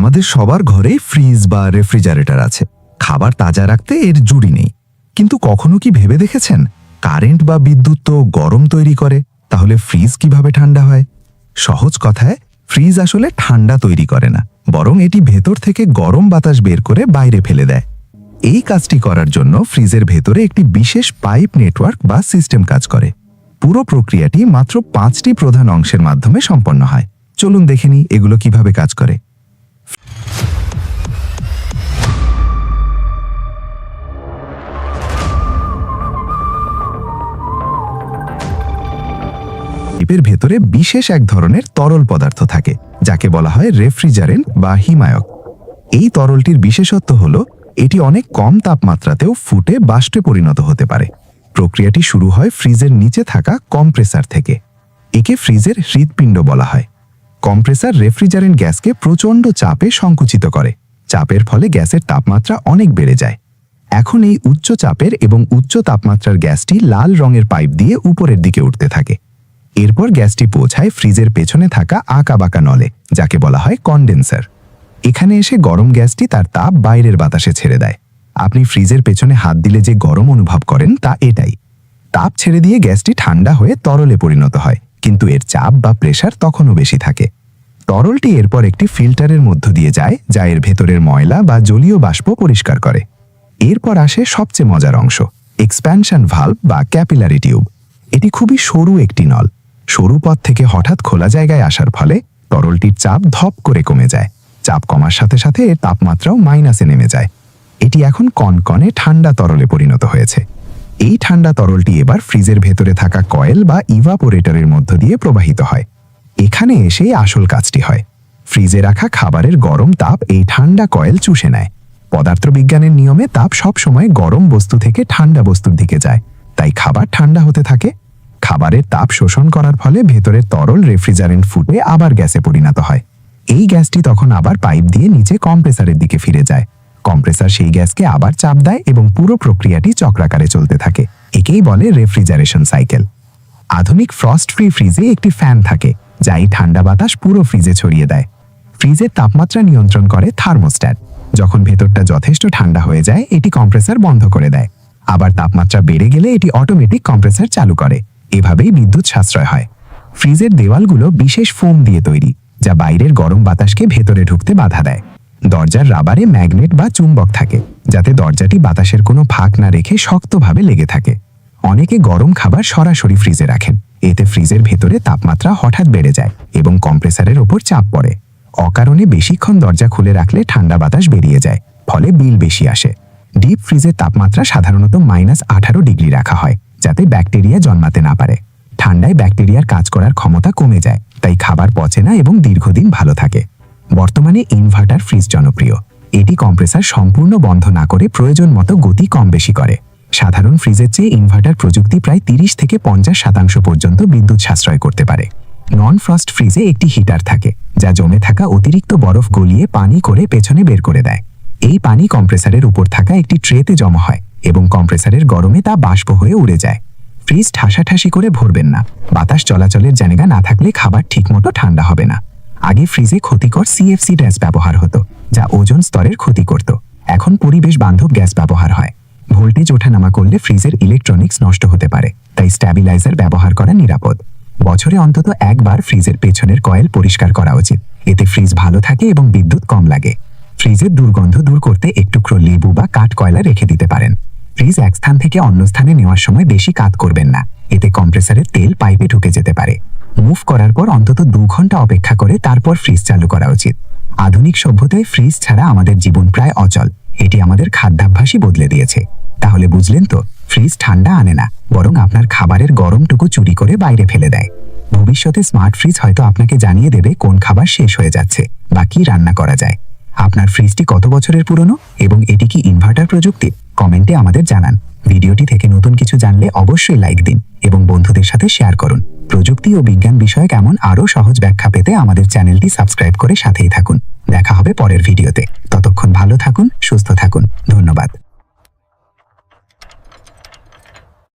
আমাদের সবার ঘরে ফ্রিজ বা রেফ্রিজারেটর আছে। খাবার তাজা রাখতে এর জুড়ি নেই। কিন্তু কখনো কি ভেবে দেখেছেন? কারেন্ট বা বিদ্যুৎ তো গরম তৈরি করে, তাহলে ফ্রিজ কীভাবে ঠান্ডা হয়? সহজ কথায়, ফ্রিজ আসলে ঠান্ডা তৈরি করে না, বরং এটি ভেতর থেকে গরম বাতাস বের করে বাইরে ফেলে দেয়। এই কাজটি করার জন্য ফ্রিজের ভেতরে একটি বিশেষ পাইপ নেটওয়ার্ক বা সিস্টেম কাজ করে। পুরো প্রক্রিয়াটি মাত্র পাঁচটি প্রধান অংশের মাধ্যমে সম্পন্ন হয়। চলুন দেখে এগুলো কীভাবে কাজ করে। পাইপের ভেতরে বিশেষ এক ধরনের তরল পদার্থ থাকে, যাকে বলা হয় রেফ্রিজারেন্ট বা হিমায়ক। এই তরলটির বিশেষত্ব হল, এটি অনেক কম তাপমাত্রাতেও ফুটে বাষ্পে পরিণত হতে পারে। প্রক্রিয়াটি শুরু হয় ফ্রিজের নিচে থাকা কম্প্রেসার থেকে। একে ফ্রিজের হৃৎপিণ্ড বলা হয়। কম্প্রেসার রেফ্রিজারেন্ট গ্যাসকে প্রচণ্ড চাপে সংকুচিত করে। চাপের ফলে গ্যাসের তাপমাত্রা অনেক বেড়ে যায়। এখন এই উচ্চ চাপের এবং উচ্চ তাপমাত্রার গ্যাসটি লাল রঙের পাইপ দিয়ে উপরের দিকে উঠতে থাকে। এরপর গ্যাসটি পৌঁছায় ফ্রিজের পেছনে থাকা আঁকা বাঁকা নলে, যাকে বলা হয় কন্ডেন্সার এখানে এসে গরম গ্যাসটি তার তাপ বাইরের বাতাসে ছেড়ে দেয়। আপনি ফ্রিজের পেছনে হাত দিলে যে গরম অনুভব করেন তা এটাই। তাপ ছেড়ে দিয়ে গ্যাসটি ঠান্ডা হয়ে তরলে পরিণত হয়, কিন্তু এর চাপ বা প্রেশার তখনও বেশি থাকে। তরলটি এরপর একটি ফিল্টারের মধ্য দিয়ে যায়, যা এর ভেতরের ময়লা বা জলীয় বাষ্প পরিষ্কার করে। এরপর আসে সবচেয়ে মজার অংশ এক্সপ্যানশন ভাল্ব বা ক্যাপিলারি টিউব এটি খুবই সরু একটি নল। সরু পথ থেকে হঠাৎ খোলা জায়গায় আসার ফলে তরলটির চাপ ধপ করে কমে যায়। চাপ কমার সাথে সাথে এর তাপমাত্রাও মাইনাসে নেমে যায়। এটি এখন কনকনে ঠান্ডা তরলে পরিণত হয়েছে। এই ঠান্ডা তরলটি এবার ফ্রিজের ভেতরে থাকা কয়েল বা ইভাপোরেটরের মধ্য দিয়ে প্রবাহিত হয়। এখানে এসেই আসল কাজটি হয়। ফ্রিজে রাখা খাবারের গরম তাপ এই ঠান্ডা কয়েল চুষে নেয়। পদার্থবিজ্ঞানের নিয়মে তাপ সবসময় গরম বস্তু থেকে ঠান্ডা বস্তুর দিকে যায়। তাই খাবার ঠান্ডা হতে থাকে খাবারের তাপ শোষণ করার ফলে ভেতরের তরল রেফ্রিজারেন্ট ফুটে আবার গ্যাসে পরিণত হয়। এই গ্যাসটি তখন আবার পাইপ দিয়ে নিচে কম্প্রেসারের দিকে ফিরে যায়। কম্প্রেসার সেই গ্যাসকে আবার চাপ দেয় এবং পুরো প্রক্রিয়াটি চক্রাকারে চলতে থাকে। একেই বলে রেফ্রিজারেশন সাইকেল। আধুনিক ফ্রস্ট ফ্রি ফ্রিজে একটি ফ্যান থাকে যা এই ঠান্ডা বাতাস পুরো ফ্রিজে ছড়িয়ে দেয়। ফ্রিজের তাপমাত্রা নিয়ন্ত্রণ করে থার্মোস্ট্যাট। যখন ভেতরটা যথেষ্ট ঠান্ডা হয়ে যায়, এটি কম্প্রেসার বন্ধ করে দেয়। আবার তাপমাত্রা বেড়ে গেলে এটি অটোমেটিক কম্প্রেসার চালু করে। এভাবেই বিদ্যুৎ সাশ্রয় হয়। ফ্রিজের দেওয়ালগুলো বিশেষ ফোম দিয়ে তৈরি, যা বাইরের গরম বাতাসকে ভেতরে ঢুকতে বাধা দেয়। দরজার রাবারে ম্যাগনেট বা চুম্বক থাকে, যাতে দরজাটি বাতাসের কোনো ফাঁক না রেখে শক্তভাবে লেগে থাকে। অনেকে গরম খাবার সরাসরি ফ্রিজে রাখেন, এতে ফ্রিজের ভেতরে তাপমাত্রা হঠাৎ বেড়ে যায় এবং কম্প্রেসারের ওপর চাপ পড়ে। অকারণে বেশিক্ষণ দরজা খুলে রাখলে ঠান্ডা বাতাস বেরিয়ে যায়, ফলে বিল বেশি আসে। ডিপ ফ্রিজের তাপমাত্রা সাধারণত মাইনাস আঠারো ডিগ্রি রাখা হয়। যাতে ব্যাকটেরিয়া জন্মাতে না পারে। ঠান্ডায় ব্যাকটেরিয়ার কাজ করার ক্ষমতা কমে যায়, তাই খাবার পচে না এবং দীর্ঘদিন ভালো থাকে। বর্তমানে ইনভার্টার ফ্রিজ জনপ্রিয়। এটি কম্প্রেসার সম্পূর্ণ বন্ধ না করে প্রয়োজন মতো গতি কম বেশি করে। সাধারণ ফ্রিজের চেয়ে ইনভার্টার প্রযুক্তি প্রায় তিরিশ থেকে পঞ্চাশ শতাংশ পর্যন্ত বিদ্যুৎ সাশ্রয় করতে পারে। নন ফ্রস্ট ফ্রিজে একটি হিটার থাকে, যা জমে থাকা অতিরিক্ত বরফ গলিয়ে পানি করে পেছনে বের করে দেয়। এই পানি কম্প্রেসারের উপর থাকা একটি ট্রেতে জমা হয়। এবং কম্প্রেসারের গরমে তা বাষ্প হয়ে উড়ে যায়। ফ্রিজ ঠাসাঠাসি করে ভরবেন না। বাতাস চলাচলের জায়গা না থাকলে খাবার ঠিকমতো ঠান্ডা হবে না। আগে ফ্রিজে ক্ষতিকর সিএফসি গ্যাস ব্যবহার হতো, যা ওজন স্তরের ক্ষতি করত। এখন পরিবেশ বান্ধব গ্যাস ব্যবহার হয়। ভোল্টেজ ওঠানামা করলে ফ্রিজের ইলেকট্রনিক্স নষ্ট হতে পারে, তাই স্ট্যাবিলাইজার ব্যবহার করা নিরাপদ। বছরে অন্তত একবার ফ্রিজের পেছনের কয়েল পরিষ্কার করা উচিত। এতে ফ্রিজ ভালো থাকে এবং বিদ্যুৎ কম লাগে। ফ্রিজের দুর্গন্ধ দূর করতে একটুকরো লেবু বা কাঠ কয়লা রেখে দিতে পারেন। ফ্রিজ এক স্থান থেকে অন্য স্থানে নেওয়ার সময় বেশি কাত করবেন না। এতে কম্প্রেসারের তেল পাইপে ঢুকে যেতে পারে। মুভ করার পর অন্তত দু ঘণ্টা অপেক্ষা করে তারপর ফ্রিজ চালু করা উচিত। আধুনিক সভ্যতায় ফ্রিজ ছাড়া আমাদের জীবন প্রায় অচল। এটি আমাদের খাদ্যাভ্যাসই বদলে দিয়েছে। তাহলে বুঝলেন তো, ফ্রিজ ঠান্ডা আনে না, বরং আপনার খাবারের গরমটুকু চুরি করে বাইরে ফেলে দেয়। ভবিষ্যতে স্মার্ট ফ্রিজ হয়তো আপনাকে জানিয়ে দেবে কোন খাবার শেষ হয়ে যাচ্ছে বা কি রান্না করা যায়। আপনার ফ্রিজটি কত বছরের পুরনো এবং এটি কি ইনভার্টার প্রযুক্তি? কমেন্টে আমাদের জানান। ভিডিওটি থেকে নতুন কিছু জানলে অবশ্যই লাইক দিন এবং বন্ধুদের সাথে শেয়ার করুন। প্রযুক্তি ও বিজ্ঞান বিষয়ক এমন আরও সহজ ব্যাখ্যা পেতে আমাদের চ্যানেলটি সাবস্ক্রাইব করে সাথেই থাকুন। দেখা হবে পরের ভিডিওতে। ততক্ষণ ভালো থাকুন, সুস্থ থাকুন। ধন্যবাদ।